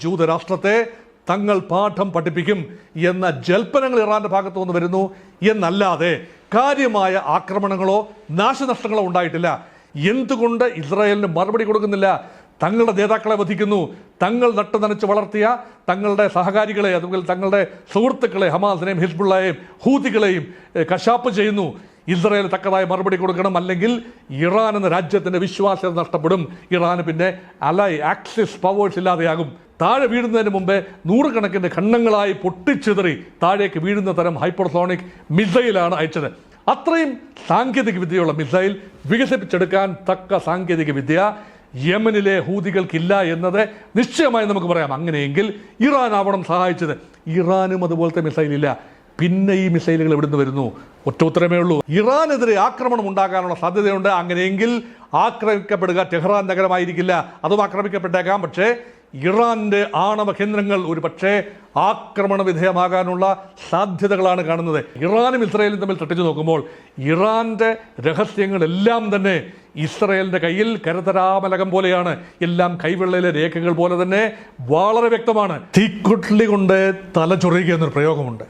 ജൂതരാഷ്ട്രത്തെ തങ്ങൾ പാഠം പഠിപ്പിക്കും എന്ന ജൽപ്പനങ്ങൾ ഇറാന്റെ ഭാഗത്തു നിന്ന് വരുന്നു എന്നല്ലാതെ കാര്യമായ ആക്രമണങ്ങളോ നാശനഷ്ടങ്ങളോ ഉണ്ടായിട്ടില്ല. എന്തുകൊണ്ട് ഇസ്രായേലിന് മറുപടി കൊടുക്കുന്നില്ല? തങ്ങളുടെ നേതാക്കളെ വധിക്കുന്നു. തങ്ങൾ നട്ടു നനച്ച് വളർത്തിയ തങ്ങളുടെ സഹകാരികളെ അതുപോലെ തങ്ങളുടെ സുഹൃത്തുക്കളെ ഹമാസിനെയും ഹിസ്ബുള്ളയെയും ഹൂതികളെയും കശാപ്പ് ചെയ്യുന്നു. ഇസ്രായേൽ തക്കതായ മറുപടി കൊടുക്കണം. അല്ലെങ്കിൽ ഇറാൻ എന്ന രാജ്യത്തിന്റെ വിശ്വാസ്യത നഷ്ടപ്പെടും. ഇറാന് പിന്നെ അലൈ ആക്സിസ് പവേഴ്സ് ഇല്ലാതെയാകും. താഴെ വീഴുന്നതിന് മുമ്പേ നൂറുകണക്കിന് ഖണ്ഡങ്ങളായി പൊട്ടിച്ചിതറി താഴേക്ക് വീഴുന്ന തരം ഹൈപ്പർസോണിക് മിസൈലാണ് അയച്ചത്. അത്രയും സാങ്കേതിക വിദ്യയുള്ള മിസൈൽ വികസിപ്പിച്ചെടുക്കാൻ തക്ക സാങ്കേതിക വിദ്യ യമനിലെ ഹൂതികൾക്കില്ല എന്നത് നിശ്ചയമായി നമുക്ക് പറയാം. അങ്ങനെയെങ്കിൽ ഇറാൻ ആവണം സഹായിച്ചത്. ഇറാനും അതുപോലത്തെ മിസൈൽ ഇല്ല പിന്നെ ഈ മിസൈലുകൾ എവിടുന്ന് വരുന്നു? ഒറ്റ ഉത്തരമേ ഉള്ളൂ. ഇറാനെതിരെ ആക്രമണം ഉണ്ടാകാനുള്ള സാധ്യതയുണ്ട്. അങ്ങനെയെങ്കിൽ ആക്രമിക്കപ്പെടുക ടെഹ്റാൻ നഗരമായിരിക്കില്ല. അതും ആക്രമിക്കപ്പെട്ടേക്കാം. പക്ഷേ ഇറാന്റെ ആണവ കേന്ദ്രങ്ങൾ ഒരു പക്ഷേ ആക്രമണ വിധേയമാകാനുള്ള സാധ്യതകളാണ് കാണുന്നത്. ഇറാനും ഇസ്രയേലും തമ്മിൽ തട്ടിച്ചു നോക്കുമ്പോൾ ഇറാന്റെ രഹസ്യങ്ങളെല്ലാം തന്നെ ഇസ്രായേലിന്റെ കയ്യിൽ കരതരാമലകം പോലെയാണ്. എല്ലാം കൈവെള്ളയിലെ രേഖകൾ പോലെ തന്നെ വളരെ വ്യക്തമാണ്. തീക്കുട്ടി കൊണ്ട് തല ചൊറിയുക എന്നൊരു പ്രയോഗമുണ്ട്.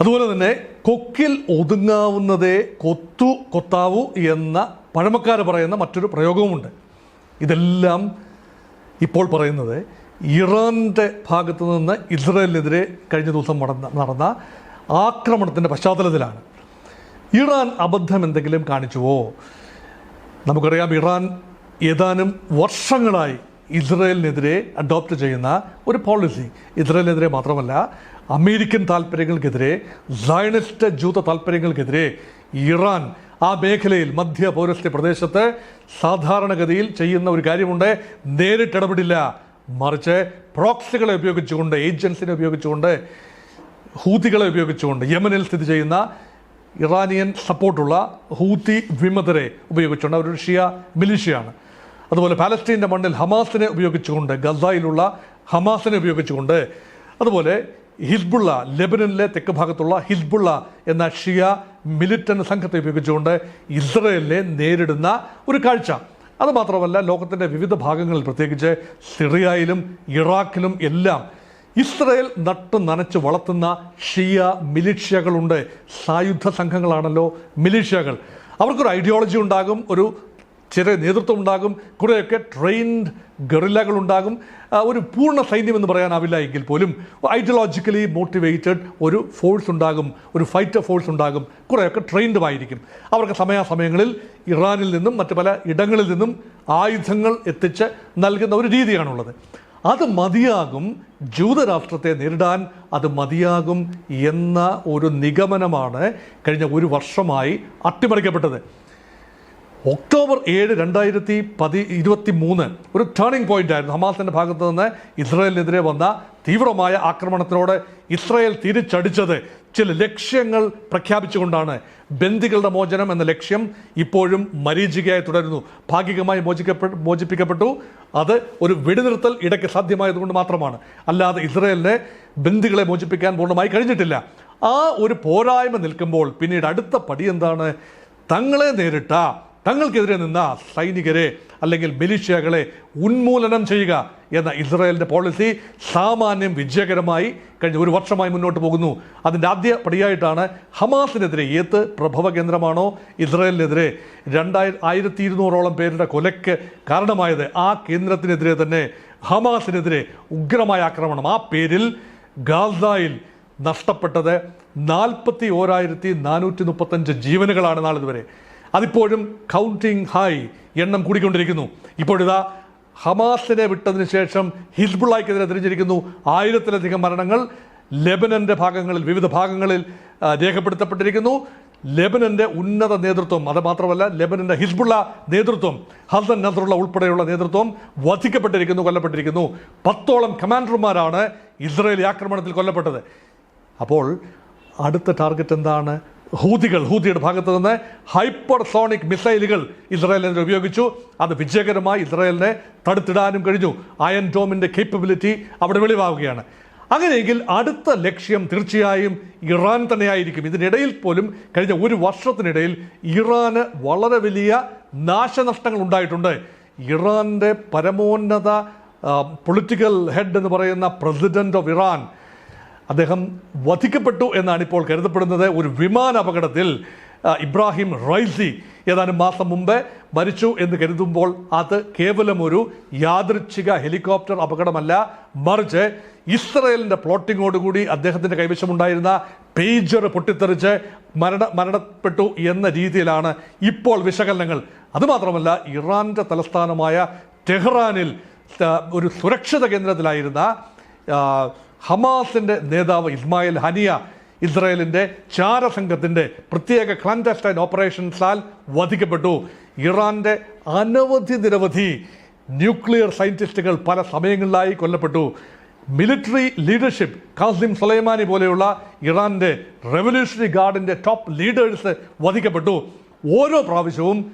അതുപോലെ തന്നെ കൊക്കിൽ ഒതുങ്ങാവുന്നതേ കൊത്തു കൊത്താവൂ എന്ന പഴമക്കാർ പറയുന്ന മറ്റൊരു പ്രയോഗവുമുണ്ട്. ഇതെല്ലാം ഇപ്പോൾ പറയുന്നത് ഇറാന്റെ ഭാഗത്തു നിന്ന് ഇസ്രയേലിനെതിരെ കഴിഞ്ഞ ദിവസം നടന്ന നടന്ന ആക്രമണത്തിന്റെ പശ്ചാത്തലത്തിലാണ്. ഇറാൻ അബദ്ധം എന്തെങ്കിലും കാണിച്ചുവോ? നമുക്കറിയാം ഇറാൻ ഏതാനും വർഷങ്ങളായി ഇസ്രയേലിനെതിരെ അഡോപ്റ്റ് ചെയ്യുന്ന ഒരു പോളിസി ഇസ്രയേലിനെതിരെ മാത്രമല്ല അമേരിക്കൻ താല്പര്യങ്ങൾക്കെതിരെ സൈനിസ്റ്റ് ജൂത താല്പര്യങ്ങൾക്കെതിരെ ഇറാൻ ആ മേഖലയിൽ മധ്യ പൗരസ്ത്യ പ്രദേശത്ത് സാധാരണഗതിയിൽ ചെയ്യുന്ന ഒരു കാര്യമുണ്ട്. നേരിട്ടിടപെടില്ല മറിച്ച് പ്രോക്സികളെ ഉപയോഗിച്ചുകൊണ്ട് ഏജൻസിനെ ഉപയോഗിച്ചുകൊണ്ട് ഹൂതികളെ ഉപയോഗിച്ചുകൊണ്ട് യമനിൽ സ്ഥിതി ചെയ്യുന്ന ഇറാനിയൻ സപ്പോർട്ടുള്ള ഹൂത്തി വിമതരെ ഉപയോഗിച്ചുകൊണ്ട് അവർ ഷിയ മിലിഷ്യയാണ് അതുപോലെ പാലസ്തീന്റെ മണ്ണിൽ ഹമാസിനെ ഉപയോഗിച്ചുകൊണ്ട് ഗസയിലുള്ള ഹമാസിനെ ഉപയോഗിച്ചുകൊണ്ട് അതുപോലെ ഹിസ്ബുള്ള ലെബനനിലെ തെക്ക് ഭാഗത്തുള്ള ഹിസ്ബുള്ള എന്ന ഷിയ മിലിറ്റന്റ് സംഘത്തെ ഉപയോഗിച്ചുകൊണ്ട് ഇസ്രയേലിനെ നേരിടുന്ന ഒരു കാഴ്ച. അതുമാത്രമല്ല ലോകത്തിന്റെ വിവിധ ഭാഗങ്ങളിൽ പ്രത്യേകിച്ച് സിറിയയിലും ഇറാഖിലും എല്ലാം ഇസ്രയേൽ നട്ടു നനച്ച് വളർത്തുന്ന ഷിയ മിലിഷ്യകളുണ്ട് സായുധ സംഘങ്ങളാണല്ലോ മിലിഷ്യകൾ അവർക്കൊരു ഐഡിയോളജി ഉണ്ടാകും ഒരു ചെറിയ നേതൃത്വം ഉണ്ടാകും കുറേയൊക്കെ ട്രെയിൻഡ് ഗറില്ലകൾ ഉണ്ടാകും. ഒരു പൂർണ സൈന്യം എന്ന് പറയാനാവില്ല എങ്കിൽ പോലും ഐഡിയോളജിക്കലി മോട്ടിവേറ്റഡ് ഒരു ഫോഴ്സ് ഉണ്ടാകും ഒരു ഫൈറ്റർ ഫോഴ്സ് ഉണ്ടാകും കുറേയൊക്കെ ട്രെയിൻഡുമായിരിക്കും അവർക്ക് സമയാസമയങ്ങളിൽ ഇറാനിൽ നിന്നും മറ്റു പല ഇടങ്ങളിൽ നിന്നും ആയുധങ്ങൾ എത്തിച്ച് നൽകുന്ന ഒരു രീതിയാണുള്ളത്. അത് മതിയാകും ജൂതരാഷ്ട്രത്തെ നേരിടാൻ അത് മതിയാകും എന്ന ഒരു നിഗമനമാണ് കഴിഞ്ഞ ഒരു വർഷമായി അട്ടിമറിക്കപ്പെട്ടത്. ഒക്ടോബർ ഏഴ് രണ്ടായിരത്തി പതി ഇരുപത്തി മൂന്ന് ഒരു ടേണിംഗ് പോയിന്റ് ആയിരുന്നു. ഹമാസിന്റെ ഭാഗത്ത് നിന്ന് ഇസ്രായേലിനെതിരെ വന്ന തീവ്രമായ ആക്രമണത്തിനോട് ഇസ്രായേൽ തിരിച്ചടിച്ചത് ചില ലക്ഷ്യങ്ങൾ പ്രഖ്യാപിച്ചുകൊണ്ടാണ്. ബന്ദികളുടെ മോചനം എന്ന ലക്ഷ്യം ഇപ്പോഴും മരീചികയായി തുടരുന്നു. ഭാഗികമായി മോചിക്കപ്പെട്ടു മോചിപ്പിക്കപ്പെട്ടു. അത് ഒരു വെടിനിർത്തൽ ഇടയ്ക്ക് സാധ്യമായതുകൊണ്ട് മാത്രമാണ്. അല്ലാതെ ഇസ്രായേലിനെ ബന്ദികളെ മോചിപ്പിക്കാൻ പൂർണമായി കഴിഞ്ഞിട്ടില്ല. ആ ഒരു പോരായ്മ നിൽക്കുമ്പോൾ പിന്നീട് അടുത്ത പടി എന്താണ്? തങ്ങളെ നേരിട്ട തങ്ങൾക്കെതിരെ നിന്ന സൈനികരെ അല്ലെങ്കിൽ മിലിഷ്യകളെ ഉന്മൂലനം ചെയ്യുക എന്ന ഇസ്രായേലിന്റെ പോളിസി സാമാന്യം വിജയകരമായി കഴിഞ്ഞ ഒരു വർഷമായി മുന്നോട്ട് പോകുന്നു. അതിന്റെ ആദ്യ പടിയായിട്ടാണ് ഹമാസിനെതിരെ ഏത് പ്രഭവ കേന്ദ്രമാണോ ഇസ്രായേലിനെതിരെ രണ്ടായിര ആയിരത്തി ഇരുന്നൂറോളം പേരുടെ കൊലയ്ക്ക് കാരണമായത് ആ കേന്ദ്രത്തിനെതിരെ തന്നെ ഹമാസിനെതിരെ ഉഗ്രമായ ആക്രമണം. ആ പേരിൽ ഗാസയിൽ നഷ്ടപ്പെട്ടത് നാൽപ്പത്തി ഓരായിരത്തി നാനൂറ്റി മുപ്പത്തഞ്ച് ജീവനുകളാണ് നാളിതുവരെ. അതിപ്പോഴും കൗണ്ടിങ് ഹൈ എണ്ണം കൂടിക്കൊണ്ടിരിക്കുന്നു. ഇപ്പോഴിതാ ഹമാസിനെ വിട്ടതിന് ശേഷം ഹിസ്ബുള്ളയ്ക്കെതിരെ തിരിഞ്ഞിരിക്കുന്നു. ആയിരത്തിലധികം മരണങ്ങൾ ലെബനന്റെ ഭാഗങ്ങളിൽ വിവിധ ഭാഗങ്ങളിൽ രേഖപ്പെടുത്തപ്പെട്ടിരിക്കുന്നു. ലെബനന്റെ ഉന്നത നേതൃത്വം അത് മാത്രമല്ല ലെബനന്റെ ഹിസ്ബുള്ള നേതൃത്വം ഹസൻ നസറുള്ള ഉൾപ്പെടെയുള്ള നേതൃത്വം വധിക്കപ്പെട്ടിരിക്കുന്നു കൊല്ലപ്പെട്ടിരിക്കുന്നു. പത്തോളം കമാൻഡർമാരാണ് ഇസ്രയേലി ആക്രമണത്തിൽ കൊല്ലപ്പെട്ടത്. അപ്പോൾ അടുത്ത ടാർഗറ്റ് എന്താണ്? ഹൂതികൾ ഹൂതിയുടെ ഭാഗത്ത് നിന്ന് ഹൈപ്പർ സോണിക് മിസൈലുകൾ ഇസ്രായേലിനെ ഉപയോഗിച്ചു. അത് വിജയകരമായി ഇസ്രായേലിനെ തടുത്തിടാനും കഴിഞ്ഞു. അയൺ ഡോമിന്റെ കേപ്പബിലിറ്റി അവിടെ വെളിവാകുകയാണ്. അങ്ങനെയെങ്കിൽ അടുത്ത ലക്ഷ്യം തീർച്ചയായും ഇറാൻ തന്നെയായിരിക്കും. ഇതിനിടയിൽ പോലും കഴിഞ്ഞ ഒരു വർഷത്തിനിടയിൽ ഇറാന് വളരെ വലിയ നാശനഷ്ടങ്ങൾ ഉണ്ടായിട്ടുണ്ട്. ഇറാന്റെ പരമോന്നത പൊളിറ്റിക്കൽ ഹെഡ് എന്ന് പറയുന്ന പ്രസിഡന്റ് ഓഫ് ഇറാൻ അദ്ദേഹം വധിക്കപ്പെട്ടു എന്നാണ് ഇപ്പോൾ കരുതപ്പെടുന്നത്. ഒരു വിമാന അപകടത്തിൽ ഇബ്രാഹിം റൈസി ഏതാനും മാസം മുമ്പ് മരിച്ചു എന്ന് കരുതുമ്പോൾ അത് കേവലം ഒരു യാദൃച്ഛിക ഹെലികോപ്റ്റർ അപകടമല്ല. മറിച്ച് ഇസ്രയേലിന്റെ പ്ലോട്ടിങ്ങോടുകൂടി അദ്ദേഹത്തിന്റെ കൈവശമുണ്ടായിരുന്ന പേജർ പൊട്ടിത്തെറിച്ച് മരണ മരണപ്പെട്ടു എന്ന രീതിയിലാണ് ഇപ്പോൾ വിശകലനങ്ങൾ. അതുമാത്രമല്ല ഇറാന്റെ തലസ്ഥാനമായ ടെഹ്റാനിൽ ഒരു സുരക്ഷിത കേന്ദ്രത്തിലായിരുന്ന ആ, ഹമാസിന്റെ നേതാവ് ഇസ്മായിൽ ഹനിയ ഇസ്രായേലിന്റെ ചാരസംഘത്തിന്റെ പ്രത്യേക ക്ലാൻഡസ്റ്റൈൻ ഓപ്പറേഷൻസാൽ വധിക്കപ്പെട്ടു. ഇറാന്റെ അനവധി നിരവധി ന്യൂക്ലിയർ സയന്റിസ്റ്റുകൾ പല സമയങ്ങളിലായി കൊല്ലപ്പെട്ടു. മിലിറ്ററി ലീഡർഷിപ്പ് കാസിം സുലൈമാനി പോലെയുള്ള ഇറാന്റെ റെവല്യൂഷണറി ഗാർഡിന്റെ ടോപ്പ് ലീഡേഴ്സ് വധിക്കപ്പെട്ടു. ഓരോ പ്രാവശ്യവും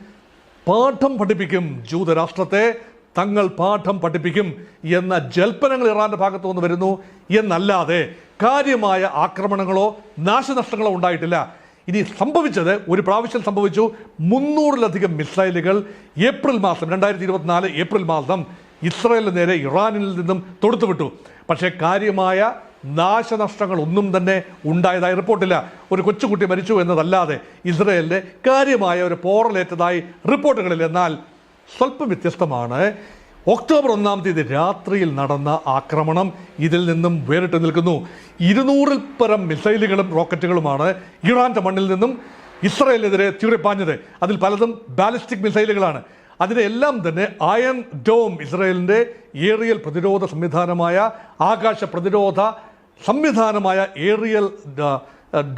പാഠം പഠിപ്പിക്കും ജൂതരാഷ്ട്രത്തെ തങ്ങൾ പാഠം പഠിപ്പിക്കും എന്ന ജൽപ്പനങ്ങൾ ഇറാന്റെ ഭാഗത്തു നിന്ന് വരുന്നു എന്നല്ലാതെ കാര്യമായ ആക്രമണങ്ങളോ നാശനഷ്ടങ്ങളോ ഉണ്ടായിട്ടില്ല. ഇനി സംഭവിച്ചത് ഒരു പ്രാവശ്യം സംഭവിച്ചു. മുന്നൂറിലധികം മിസൈലുകൾ ഏപ്രിൽ മാസം രണ്ടായിരത്തി ഇരുപത്തിനാല് ഏപ്രിൽ മാസം ഇസ്രായേലിന് നേരെ ഇറാനിൽ നിന്നും തൊടുത്തുവിട്ടു. പക്ഷേ കാര്യമായ നാശനഷ്ടങ്ങൾ ഒന്നും തന്നെ ഉണ്ടായതായി റിപ്പോർട്ടില്ല. ഒരു കൊച്ചുകുട്ടി മരിച്ചു എന്നതല്ലാതെ ഇസ്രയേലിന് കാര്യമായ ഒരു പോറലേറ്റതായി റിപ്പോർട്ടുകളിൽ എന്നാൽ സ്വല്പം വ്യത്യസ്തമാണ് ഒക്ടോബർ ഒന്നാം തീയതി രാത്രിയിൽ നടന്ന ആക്രമണം ഇതിൽ നിന്നും വേറിട്ട് നിൽക്കുന്നു. ഇരുന്നൂറിൽ പരം മിസൈലുകളും റോക്കറ്റുകളുമാണ് ഇറാന്റെ മണ്ണിൽ നിന്നും ഇസ്രയേലിനെതിരെ തീറിപ്പാഞ്ഞത് അതിൽ പലതും ബാലിസ്റ്റിക് മിസൈലുകളാണ്. അതിനെല്ലാം തന്നെ അയൺ ഡോം ഇസ്രയേലിന്റെ ഏറിയൽ പ്രതിരോധ സംവിധാനമായ ആകാശ പ്രതിരോധ സംവിധാനമായ ഏറിയൽ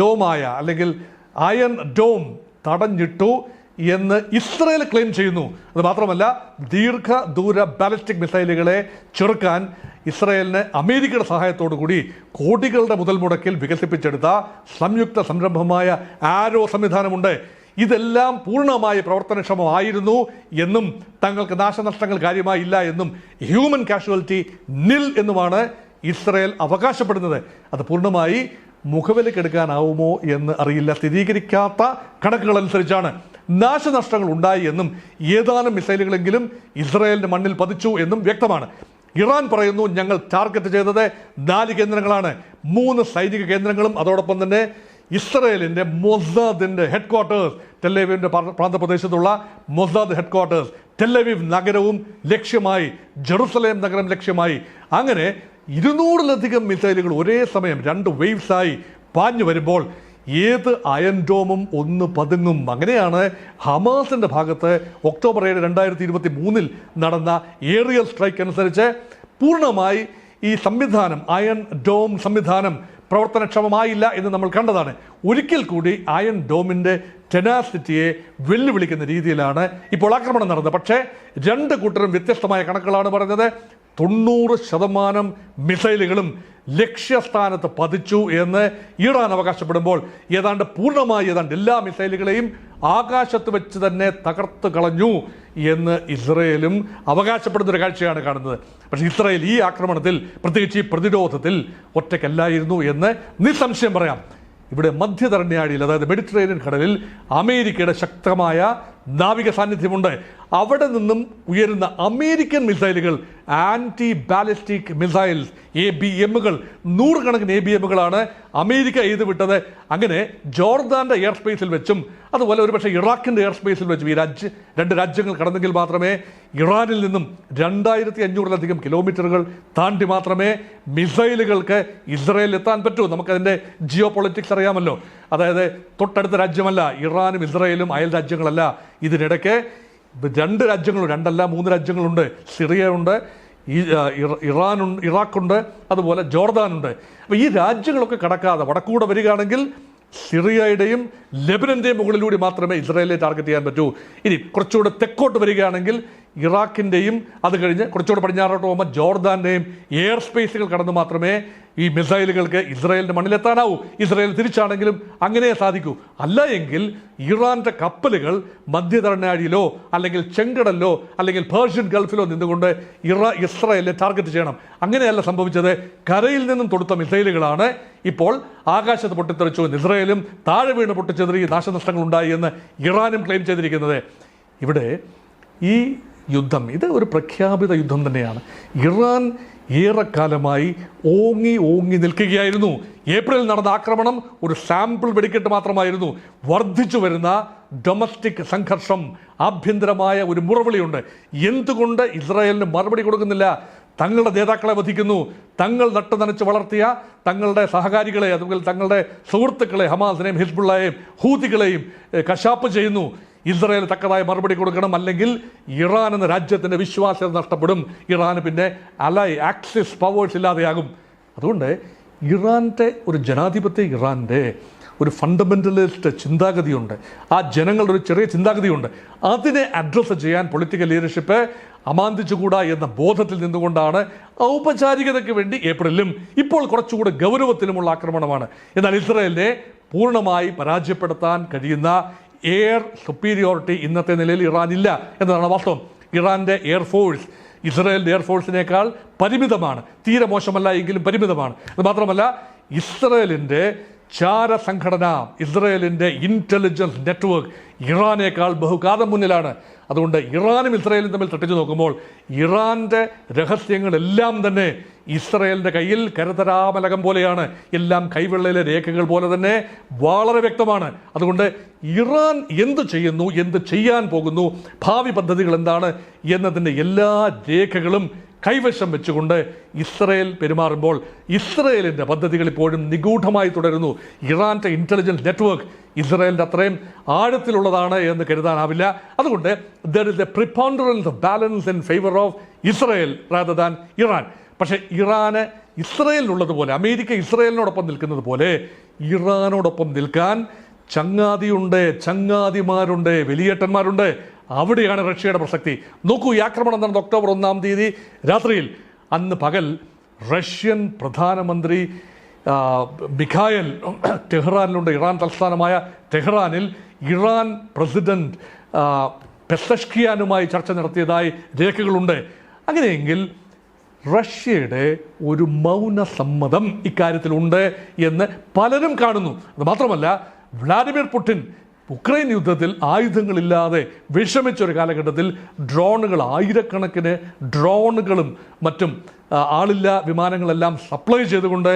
ഡോമായ അല്ലെങ്കിൽ അയൺ ഡോം തടഞ്ഞിട്ടു എന്ന് ഇസ്രയേൽ ക്ലെയിം ചെയ്യുന്നു. അത് മാത്രമല്ല ദീർഘദൂര ബാലിസ്റ്റിക് മിസൈലുകളെ ചെറുക്കാൻ ഇസ്രയേലിന് അമേരിക്കയുടെ സഹായത്തോടു കൂടി കോടികളുടെ മുതൽ മുടക്കിൽ വികസിപ്പിച്ചെടുത്ത സംയുക്ത സംരംഭമായ ആരോ സംവിധാനമുണ്ട്. ഇതെല്ലാം പൂർണമായി പ്രവർത്തനക്ഷമമായിരുന്നു എന്നും തങ്ങൾക്ക് നാശനഷ്ടങ്ങൾ കാര്യമായി ഇല്ല എന്നും ഹ്യൂമൻ കാഷ്വാലിറ്റി നിൽ എന്നുമാണ് ഇസ്രയേൽ അവകാശപ്പെടുന്നത്. അത് പൂർണമായി മുഖവിലക്കെടുക്കാനാവുമോ എന്ന് അറിയില്ല. സ്ഥിരീകരിക്കാത്ത കണക്കുകൾ അനുസരിച്ചാണ്. നാശനഷ്ടങ്ങൾ ഉണ്ടായി എന്നും ഏതാനും മിസൈലുകളെങ്കിലും ഇസ്രായേലിന്റെ മണ്ണിൽ പതിച്ചു എന്നും വ്യക്തമാണ്. ഇറാൻ പറയുന്നു ഞങ്ങൾ ടാർഗറ്റ് ചെയ്തത് നാല് കേന്ദ്രങ്ങളാണ്. മൂന്ന് സൈനിക കേന്ദ്രങ്ങളും. അതോടൊപ്പം തന്നെ ഇസ്രയേലിന്റെ മൊസാദിന്റെ ഹെഡ് ക്വാർട്ടേഴ്സ് ടെല്ലവീവിന്റെ പ്രാന്തപ്രദേശത്തുള്ള മൊസാദ് ഹെഡ് ക്വാർട്ടേഴ്സ് ടെല്ലവീവ് നഗരവും ലക്ഷ്യമായി ജെറുസലേം നഗരം ലക്ഷ്യമായി. അങ്ങനെ ഇരുന്നൂറിലധികം മിസൈലുകൾ ഒരേ സമയം രണ്ട് വേവ്സായി പാഞ്ഞു വരുമ്പോൾ ഏത് അയൺ ഡോമും ഒന്ന് പതുങ്ങും. അങ്ങനെയാണ് ഹമാസിന്റെ ഭാഗത്ത് ഒക്ടോബർ ഏഴ് രണ്ടായിരത്തി ഇരുപത്തി മൂന്നിൽ നടന്ന ഏറിയൽ സ്ട്രൈക്ക് അനുസരിച്ച് പൂർണമായി ഈ സംവിധാനം അയൺ ഡോം സംവിധാനം പ്രവർത്തനക്ഷമമായില്ല എന്ന് നമ്മൾ കണ്ടതാണ്. ഒരിക്കൽ കൂടി അയൺ ഡോമിന്റെ ടെനാസിറ്റിയെ വെല്ലുവിളിക്കുന്ന രീതിയിലാണ് ഇപ്പോൾ ആക്രമണം നടന്നത്. പക്ഷേ രണ്ട് കൂട്ടരും വ്യത്യസ്തമായ കണക്കുകളാണ് പറഞ്ഞത്. തൊണ്ണൂറ് ശതമാനം മിസൈലുകളും ലക്ഷ്യസ്ഥാനത്ത് പതിച്ചു എന്ന് ഇറാൻ അവകാശപ്പെടുമ്പോൾ ഏതാണ്ട് പൂർണമായി ഏതാണ്ട് എല്ലാ മിസൈലുകളെയും ആകാശത്ത് വെച്ച് തന്നെ തകർത്ത് കളഞ്ഞു എന്ന് ഇസ്രയേലും അവകാശപ്പെടുന്ന ഒരു കാഴ്ചയാണ് കാണുന്നത്. പക്ഷെ ഇസ്രയേൽ ഈ ആക്രമണത്തിൽ പ്രത്യേകിച്ച് ഈ പ്രതിരോധത്തിൽ ഒറ്റയ്ക്കല്ലായിരുന്നു എന്ന് നിസ്സംശയം പറയാം. ഇവിടെ മധ്യധരണ്യാഴിയിൽ അതായത് മെഡിറ്ററേനിയൻ കടലിൽ അമേരിക്കയുടെ ശക്തമായ നാവിക സാന്നിധ്യമുണ്ട് അവിടെ നിന്നും ഉയരുന്ന അമേരിക്കൻ മിസൈലുകൾ anti ballistic missiles A B എമ്മുകൾ നൂറുകണക്കിന് എ ബി എമ്മുകളാണ് അമേരിക്ക എഴുതി വിട്ടത്. അങ്ങനെ ജോർദാന്റെ എയർ സ്പേസിൽ വെച്ചും അതുപോലെ ഒരുപക്ഷെ ഇറാഖിന്റെ എയർ സ്പേസിൽ വെച്ചും ഈ രാജ്യ രണ്ട് രാജ്യങ്ങൾ കടന്നെങ്കിൽ മാത്രമേ ഇറാനിൽ നിന്നും രണ്ടായിരത്തി അഞ്ഞൂറിലധികം കിലോമീറ്ററുകൾ താണ്ടി മാത്രമേ മിസൈലുകൾക്ക് ഇസ്രയേലിൽ എത്താൻ പറ്റൂ. നമുക്കതിന്റെ ജിയോ പൊളിറ്റിക്സ് അറിയാമല്ലോ. അതായത് തൊട്ടടുത്ത രാജ്യമല്ല ഇറാനും ഇസ്രയേലും അയൽ രാജ്യങ്ങളല്ല. ഇതിനിടയ്ക്ക് രണ്ട് രാജ്യങ്ങളുണ്ട് രണ്ടല്ല മൂന്ന് രാജ്യങ്ങളുണ്ട്. സിറിയ ഉണ്ട് ഇറാനുണ്ട് ഇറാഖുണ്ട് അതുപോലെ ജോർദാനുണ്ട്. അപ്പോൾ ഈ രാജ്യങ്ങളൊക്കെ കടക്കാതെ വടക്കൂടെ വരികയാണെങ്കിൽ സിറിയയുടെയും ലെബനന്റെയും മുകളിലൂടെ മാത്രമേ ഇസ്രായേലിനെ ടാർഗറ്റ് ചെയ്യാൻ പറ്റൂ. ഇനി കുറച്ചുകൂടെ തെക്കോട്ട് വരികയാണെങ്കിൽ ഇറാഖിന്റെയും അത് കഴിഞ്ഞ് കുറച്ചുകൂടെ പടിഞ്ഞാറോട്ട് പോകുമ്പോൾ ജോർദാന്റെയും എയർ സ്പേസുകൾ കടന്ന് മാത്രമേ ഈ മിസൈലുകൾക്ക് ഇസ്രായേലിന്റെ മണ്ണിലെത്താനാവൂ. ഇസ്രായേൽ തിരിച്ചാണെങ്കിലും അങ്ങനെ സാധിക്കൂ. അല്ല എങ്കിൽ ഇറാന്റെ കപ്പലുകൾ മധ്യധരനാഴിയിലോ അല്ലെങ്കിൽ ചെങ്കടലിലോ അല്ലെങ്കിൽ പേർഷ്യൻ ഗൾഫിലോ നിന്നുകൊണ്ട് ഇറാ ഇസ്രായേലിനെ ടാർഗറ്റ് ചെയ്യണം. അങ്ങനെയല്ല സംഭവിച്ചത്. കരയിൽ നിന്നും തൊടുത്ത മിസൈലുകളാണ് ഇപ്പോൾ ആകാശത്ത് പൊട്ടിത്തെറിച്ചു എന്ന് ഇസ്രായേലും താഴെ വീണ് പൊട്ടിച്ചെതിരി നാശനഷ്ടങ്ങൾ ഉണ്ടായി എന്ന് ഇറാനും ക്ലെയിം ചെയ്തിരിക്കുന്നത്. ഇവിടെ ഈ യുദ്ധം ഇത് ഒരു പ്രഖ്യാപിത യുദ്ധം തന്നെയാണ്. ഇറാൻ ഏറെക്കാലമായി ഓങ്ങി ഓങ്ങി നിൽക്കുകയായിരുന്നു. ഏപ്രിലിൽ നടന്ന ആക്രമണം ഒരു സാമ്പിൾ വെടിക്കെട്ട് മാത്രമായിരുന്നു. വർദ്ധിച്ചു വരുന്ന ഡൊമസ്റ്റിക് സംഘർഷം ആഭ്യന്തരമായ ഒരു മുറവിളിയുണ്ട്. എന്തുകൊണ്ട് ഇസ്രായേലിന് മറുപടി കൊടുക്കുന്നില്ല? തങ്ങളുടെ നേതാക്കളെ വധിക്കുന്നു. തങ്ങൾ നട്ടു നനച്ച് വളർത്തിയ തങ്ങളുടെ സഹകാരികളെ അതുപോലെ തങ്ങളുടെ സുഹൃത്തുക്കളെ ഹമാസിനെയും ഹിസ്ബുള്ളയെയും ഹൂതികളെയും കശാപ്പ് ചെയ്യുന്നു. ഇസ്രായേൽ തക്കതായ മറുപടി കൊടുക്കണം. അല്ലെങ്കിൽ ഇറാൻ എന്ന രാജ്യത്തിന്റെ വിശ്വാസ്യത നഷ്ടപ്പെടും. ഇറാന് പിന്നെ അലൈ ആക്സിസ് പവേഴ്സ് ഇല്ലാതെയാകും. അതുകൊണ്ട് ഇറാന്റെ ഒരു ജനാധിപത്യ ഇറാന്റെ ഒരു ഫണ്ടമെന്റലിസ്റ്റ് ചിന്താഗതിയുണ്ട്. ആ ജനങ്ങളുടെ ഒരു ചെറിയ ചിന്താഗതിയുണ്ട്. അതിനെ അഡ്രസ്സ് ചെയ്യാൻ പൊളിറ്റിക്കൽ ലീഡർഷിപ്പ് അമാന്തിച്ചുകൂടാ എന്ന ബോധത്തിൽ നിന്നുകൊണ്ടാണ് ഔപചാരികതയ്ക്ക് വേണ്ടി ഏപ്രിലും ഇപ്പോൾ കുറച്ചുകൂടെ ഗൗരവത്തിലുമുള്ള ആക്രമണമാണ്. എന്നാൽ ഇസ്രയേലിനെ പൂർണമായി പരാജയപ്പെടുത്താൻ കഴിയുന്ന എയർ സുപ്പീരിയോറിറ്റി ഇന്നത്തെ നിലയിൽ ഇറാനില്ല എന്നതാണ് വാസ്തവം. ഇറാന്റെ എയർഫോഴ്സ് ഇസ്രായേലിന്റെ എയർഫോഴ്സിനേക്കാൾ പരിമിതമാണ്. തീരെ മോശമല്ല എങ്കിലും പരിമിതമാണ്. അത് മാത്രമല്ല ഇസ്രയേലിന്റെ ചാര സംഘടന ഇസ്രയേലിന്റെ ഇന്റലിജൻസ് നെറ്റ്വർക്ക് ഇറാനേക്കാൾ ബഹുകാലം മുന്നിലാണ്. അതുകൊണ്ട് ഇറാനും ഇസ്രയേലും തമ്മിൽ തട്ടിച്ചു നോക്കുമ്പോൾ ഇറാന്റെ രഹസ്യങ്ങളെല്ലാം തന്നെ ഇസ്രയേലിന്റെ കയ്യിൽ കരുതരാമലകം പോലെയാണ്. എല്ലാം കൈവെള്ളയിലെ രേഖകൾ പോലെ തന്നെ വളരെ വ്യക്തമാണ്. അതുകൊണ്ട് ഇറാൻ എന്ത് ചെയ്യുന്നു എന്ത് ചെയ്യാൻ പോകുന്നു ഭാവി പദ്ധതികൾ എന്താണ് എന്നതിന്റെ എല്ലാ രേഖകളും കൈവശം വെച്ചുകൊണ്ട് ഇസ്രയേൽ പെരുമാറുമ്പോൾ ഇസ്രയേലിന്റെ പദ്ധതികൾ ഇപ്പോഴും നിഗൂഢമായി തുടരുന്നു. ഇറാന്റെ ഇന്റലിജൻസ് നെറ്റ്വർക്ക് ഇസ്രയേലിന്റെ അത്രയും ആഴത്തിലുള്ളതാണ് എന്ന് കരുതാനാവില്ല. അതുകൊണ്ട് there is a preponderance balance in favour of Israel rather than Iran പക്ഷേ ഇറാന് ഇസ്രയേലിനുള്ളതുപോലെ അമേരിക്ക ഇസ്രയേലിനോടൊപ്പം നിൽക്കുന്നത് പോലെ ഇറാനോടൊപ്പം നിൽക്കാൻ ചങ്ങാതിയുണ്ട് ചങ്ങാതിമാരുണ്ട് വലിയേട്ടന്മാരുണ്ട്. അവിടെയാണ് റഷ്യയുടെ പ്രസക്തി. നോക്കൂ ഈ ആക്രമണം നടന്ന ഒക്ടോബർ ഒന്നാം തീയതി രാത്രിയിൽ അന്ന് പകൽ റഷ്യൻ പ്രധാനമന്ത്രി മിഖായൽ ടെഹ്റാനിലുണ്ട് ഇറാൻ തലസ്ഥാനമായ ടെഹ്റാനിൽ ഇറാൻ പ്രസിഡന്റ് പെസഷ്കിയാനുമായി ചർച്ച നടത്തിയതായി രേഖകളുണ്ട്. അങ്ങനെയെങ്കിൽ റഷ്യയുടെ ഒരു മൗന സമ്മതം ഇക്കാര്യത്തിലുണ്ട് എന്ന് പലരും കാണുന്നു. അത് മാത്രമല്ല വ്ളാഡിമിർ പുടിൻ ഉക്രൈൻ യുദ്ധത്തിൽ ആയുധങ്ങളില്ലാതെ വിഷമിച്ച ഒരു കാലഘട്ടത്തിൽ ഡ്രോണുകൾ ആയിരക്കണക്കിന് ഡ്രോണുകളും മറ്റും ആളില്ല വിമാനങ്ങളെല്ലാം സപ്ലൈ ചെയ്തുകൊണ്ട്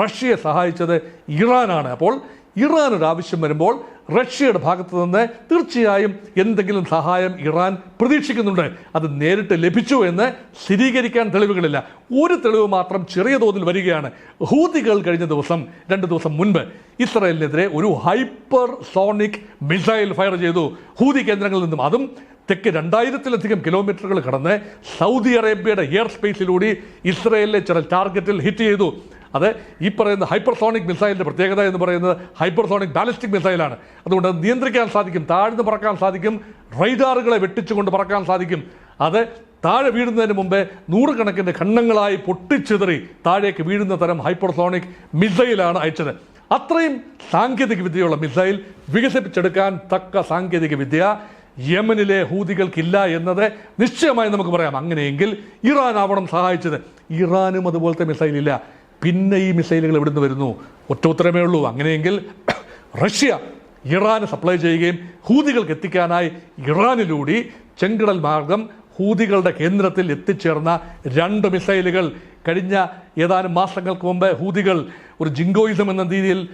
റഷ്യയെ സഹായിച്ചത് ഇറാനാണ്. അപ്പോൾ ഇറാൻ ഒരു ആവശ്യം വരുമ്പോൾ റഷ്യയുടെ ഭാഗത്ത് നിന്ന് തീർച്ചയായും എന്തെങ്കിലും സഹായം ഇറാൻ പ്രതീക്ഷിക്കുന്നുണ്ട്. അത് നേരിട്ട് ലഭിച്ചു എന്ന് സ്ഥിരീകരിക്കാൻ തെളിവുകളില്ല. ഒരു തെളിവ് മാത്രം ചെറിയ തോതിൽ വരികയാണ്. ഹൂതികൾ കഴിഞ്ഞ ദിവസം രണ്ട് ദിവസം മുൻപ് ഇസ്രായേലിനെതിരെ ഒരു ഹൈപ്പർ സോണിക് മിസൈൽ ഫയർ ചെയ്തു. ഹൂതി കേന്ദ്രങ്ങളിൽ നിന്നും അതും തെക്ക് രണ്ടായിരത്തിലധികം കിലോമീറ്ററുകൾ കടന്ന് സൗദി അറേബ്യയുടെ എയർ സ്പേസിലൂടെ ഇസ്രയേലിലെ ചില ടാർഗറ്റിൽ ഹിറ്റ് ചെയ്തു. അത് ഈ പറയുന്ന ഹൈപ്പർസോണിക് മിസൈലിന്റെ പ്രത്യേകത എന്ന് പറയുന്നത് ഹൈപ്പർസോണിക് ബാലിസ്റ്റിക് മിസൈലാണ്. അതുകൊണ്ട് അത് നിയന്ത്രിക്കാൻ സാധിക്കും താഴ്ന്നു പറക്കാൻ സാധിക്കും റൈഡാറുകളെ വെട്ടിച്ചുകൊണ്ട് പറക്കാൻ സാധിക്കും. അത് താഴെ വീഴുന്നതിന് മുമ്പേ നൂറുകണക്കിന് ഖണ്ഡങ്ങളായി പൊട്ടിച്ചിതറി താഴേക്ക് വീഴുന്ന തരം ഹൈപ്പർസോണിക് മിസൈലാണ് അയച്ചത്. അത്രയും സാങ്കേതിക വിദ്യയുള്ള മിസൈൽ വികസിപ്പിച്ചെടുക്കാൻ തക്ക സാങ്കേതിക വിദ്യ യമനിലെ ഹൂതികൾക്കില്ല എന്നത് നിശ്ചയമായി നമുക്ക് പറയാം. അങ്ങനെയെങ്കിൽ ഇറാൻ ആവണം സഹായിച്ചത്. ഇറാനും അതുപോലത്തെ മിസൈലില്ല. പിന്നെ ഈ മിസൈലുകൾ എവിടുന്ന് വരുന്നു? ഒറ്റ ഉത്തരമേ ഉള്ളൂ. അങ്ങനെയെങ്കിൽ റഷ്യ ഇറാന് സപ്ലൈ ചെയ്യുകയും ഹൂതികൾക്ക് എത്തിക്കാനായി ഇറാനിലൂടെ ചെങ്കടൽ മാർഗം ഹൂതികളുടെ കേന്ദ്രത്തിൽ എത്തിച്ചേർന്ന രണ്ട് മിസൈലുകൾ. കഴിഞ്ഞ ഏതാനും മാസങ്ങൾക്ക് മുമ്പ് ഹൂതികൾ ഒരു ജിങ്കോയിസം എന്ന രീതിയിൽ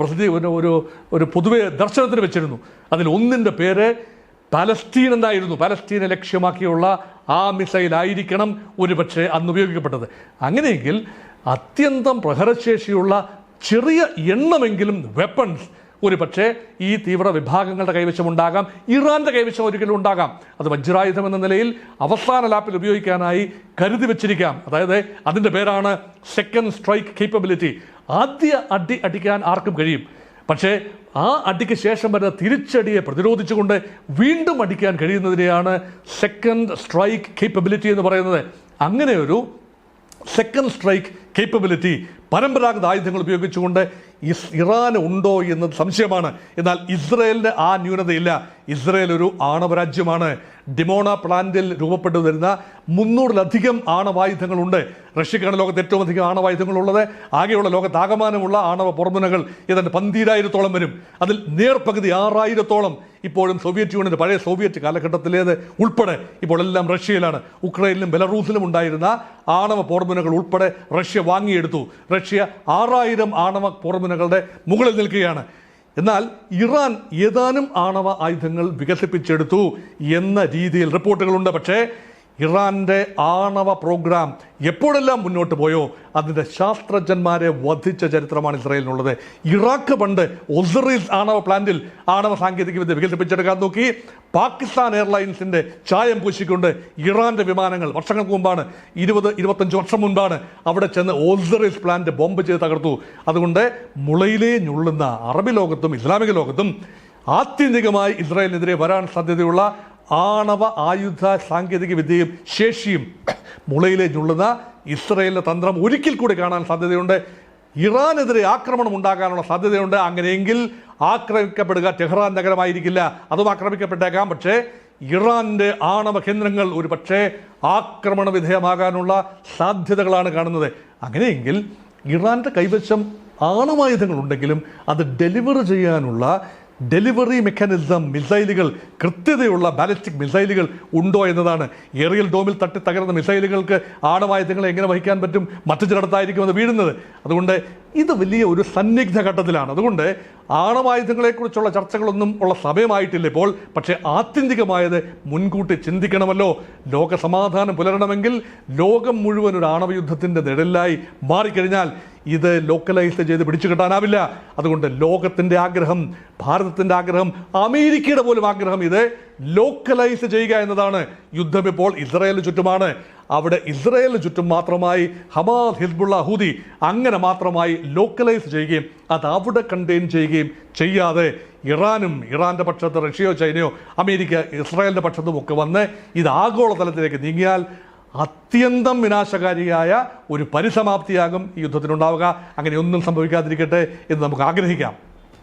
പ്രസിദ്ധി ഒരു ഒരു പൊതുവെ ദർശനത്തിന് വെച്ചിരുന്നു. അതിൽ ഒന്നിന്റെ പേര് പലസ്തീൻ എന്നായിരുന്നു. പലസ്തീനെ ലക്ഷ്യമാക്കിയുള്ള ആ മിസൈലായിരിക്കണം ഒരുപക്ഷെ അന്ന് ഉപയോഗിക്കപ്പെട്ടത്. അങ്ങനെയെങ്കിൽ അത്യന്തം പ്രഹരശേഷിയുള്ള ചെറിയ എണ്ണമെങ്കിലും വെപ്പൺസ് ഒരു പക്ഷേ ഈ തീവ്ര വിഭാഗങ്ങളുടെ കൈവശം ഉണ്ടാകാം ഇറാന്റെ കൈവശം ഒരിക്കലും ഉണ്ടാകാം. അത് വജ്രായുധം എന്ന നിലയിൽ അവസാന ലാപ്പിൽ ഉപയോഗിക്കാനായി കരുതി വെച്ചിരിക്കാം. അതായത് അതിന്റെ പേരാണ് സെക്കൻഡ് സ്ട്രൈക്ക് കേപ്പബിലിറ്റി ആദ്യ അടി അടിക്കാൻ ആർക്കും കഴിയും. പക്ഷേ ആ അടിക്ക് ശേഷം വരുന്ന തിരിച്ചടിയെ പ്രതിരോധിച്ചുകൊണ്ട് വീണ്ടും അടിക്കാൻ കഴിയുന്നതിനെയാണ് സെക്കൻഡ് സ്ട്രൈക്ക് കേപ്പബിലിറ്റി എന്ന് പറയുന്നത്. അങ്ങനെ ഒരു സെക്കൻഡ് സ്ട്രൈക്ക് കേപ്പബിലിറ്റി പരമ്പരാഗത ആയുധങ്ങൾ ഉപയോഗിച്ചുകൊണ്ട് ഇറാന് ഉണ്ടോ എന്നത് സംശയമാണ്. എന്നാൽ ഇസ്രയേലിന് ആ ന്യൂനതയില്ല. ഇസ്രയേൽ ഒരു ആണവരാജ്യമാണ് ഡിമോണ പ്ലാന്റിൽ രൂപപ്പെട്ടു വരുന്ന മുന്നൂറിലധികം ആണവായുധങ്ങളുണ്ട്. റഷ്യക്കാണ് ലോകത്ത് ഏറ്റവും അധികം ആണവായുധങ്ങളുള്ളത്. ആകെയുള്ള ലോകത്താകമാനമുള്ള ആണവ പുറമുനകൾ ഏതാണ്ട് പന്തീരായിരത്തോളം വരും. അതിൽ നേർപകുതി ആറായിരത്തോളം ഇപ്പോഴും സോവിയറ്റ് യൂണിയന്റെ പഴയ സോവിയറ്റ് കാലഘട്ടത്തിലേത് ഉൾപ്പെടെ ഇപ്പോൾ എല്ലാം റഷ്യയിലാണ്. ഉക്രൈനിലും ബെലറൂസിലും ഉണ്ടായിരുന്ന ആണവ പോർമുനകൾ ഉൾപ്പെടെ റഷ്യ വാങ്ങിയെടുത്തു. റഷ്യ ആറായിരം ആണവ പോർമുനകളുടെ മുകളിൽ നിൽക്കുകയാണ്. എന്നാൽ ഇറാൻ ഏതാനും ആണവ ആയുധങ്ങൾ വികസിപ്പിച്ചെടുത്തു എന്ന രീതിയിൽ റിപ്പോർട്ടുകളുണ്ട്. പക്ഷേ ഇറാന്റെ ആണവ പ്രോഗ്രാം എപ്പോഴെല്ലാം മുന്നോട്ട് പോയോ അതിന്റെ ശാസ്ത്രജ്ഞന്മാരെ വധിച്ച ചരിത്രമാണ് ഇസ്രായേലിനുള്ളത്. ഇറാഖ് പണ്ട് ഒസറീസ് ആണവ പ്ലാന്റിൽ ആണവ സാങ്കേതികവിദ്യ വികസിപ്പിച്ചെടുക്കാൻ നോക്കി. പാകിസ്ഥാൻ എയർലൈൻസിന്റെ ചായം പൂശിക്കൊണ്ട് ഇറാന്റെ വിമാനങ്ങൾ വർഷങ്ങൾക്ക് മുമ്പാണ് ഇരുപത് ഇരുപത്തഞ്ച് വർഷം മുൻപാണ് അവിടെ ചെന്ന് ഓസറീസ് പ്ലാന്റ് ബോംബ് ചെയ്ത് തകർത്തു. അതുകൊണ്ട് മുളയിലേ ഞുള്ളുന്ന അറബി ലോകത്തും ഇസ്ലാമിക ലോകത്തും ആത്യന്തികമായി ഇസ്രായേലിനെതിരെ വരാൻ സാധ്യതയുള്ള ആണവ ആയുധ സാങ്കേതിക വിദ്യയും ശേഷിയും മുളയിലെ ഞുള്ളുന്ന ഇസ്രയേലിന്റെ തന്ത്രം ഒരിക്കൽ കൂടി കാണാൻ സാധ്യതയുണ്ട്. ഇറാനെതിരെ ആക്രമണം ഉണ്ടാകാനുള്ള സാധ്യതയുണ്ട്. അങ്ങനെയെങ്കിൽ ആക്രമിക്കപ്പെടുക ടെഹ്റാൻ നഗരമായിരിക്കില്ല. അതും ആക്രമിക്കപ്പെട്ടേക്കാം. പക്ഷേ ഇറാന്റെ ആണവ കേന്ദ്രങ്ങൾ ഒരു പക്ഷേ ആക്രമണ വിധേയമാകാനുള്ള സാധ്യതകളാണ് കാണുന്നത്. അങ്ങനെയെങ്കിൽ ഇറാന്റെ കൈവശം ആണവായുധങ്ങൾ ഉണ്ടെങ്കിലും അത് ഡെലിവർ ചെയ്യാനുള്ള ഡെലിവറി മെക്കാനിസം മിസൈലുകൾ കൃത്യതയുള്ള ബാലിസ്റ്റിക് മിസൈലുകൾ ഉണ്ടോ എന്നതാണ്. ഏറിയൽ ഡോമിൽ തട്ടി തകർന്ന മിസൈലുകൾക്ക് ആണവായുധങ്ങളെ എങ്ങനെ വഹിക്കാൻ പറ്റും? മറ്റു ചിലടത്തായിരിക്കും അത് വീഴുന്നത്. അതുകൊണ്ട് ഇത് വലിയ ഒരു സന്നിഗ്ധ ഘട്ടത്തിലാണ്. അതുകൊണ്ട് ആണവായുധങ്ങളെക്കുറിച്ചുള്ള ചർച്ചകളൊന്നും ഉള്ള സമയമായിട്ടില്ല ഇപ്പോൾ. പക്ഷേ ആത്യന്തികമായത് മുൻകൂട്ടി ചിന്തിക്കണമല്ലോ. ലോകസമാധാനം പുലരണമെങ്കിൽ ലോകം മുഴുവൻ ഒരു ആണവയുദ്ധത്തിന്റെ നിഴലിലായി മാറിക്കഴിഞ്ഞാൽ ഇത് ലോക്കലൈസ് ചെയ്ത് പിടിച്ചു കിട്ടാനാവില്ല. അതുകൊണ്ട് ലോകത്തിന്റെ ആഗ്രഹം ഭാരതത്തിന്റെ ആഗ്രഹം അമേരിക്കയുടെ പോലും ആഗ്രഹം ഇത് ലോക്കലൈസ് ചെയ്യുക എന്നതാണ്. യുദ്ധം ഇപ്പോൾ ഇസ്രായേലിന് ചുറ്റുമാണ്. അവിടെ ഇസ്രായേലിന് ചുറ്റും മാത്രമായി ഹമാദ് ഹിസ്ബുള്ള ഹൂദി അങ്ങനെ മാത്രമായി ലോക്കലൈസ് ചെയ്യുകയും അത് അവിടെ കണ്ടെയ്ൻ ചെയ്യുകയും ചെയ്യാതെ ഇറാനും ഇറാന്റെ പക്ഷത്ത് റഷ്യയോ ചൈനയോ അമേരിക്ക ഇസ്രായേലിന്റെ പക്ഷത്തും ഒക്കെ വന്ന് ഇത് ആഗോളതലത്തിലേക്ക് നീങ്ങിയാൽ അത്യന്തം വിനാശകാരിയായ ഒരു പരിസമാപ്തിയാകും ഈ യുദ്ധത്തിനുണ്ടാവുക. അങ്ങനെ ഒന്നും സംഭവിക്കാതിരിക്കട്ടെ എന്ന് നമുക്ക് ആഗ്രഹിക്കാം.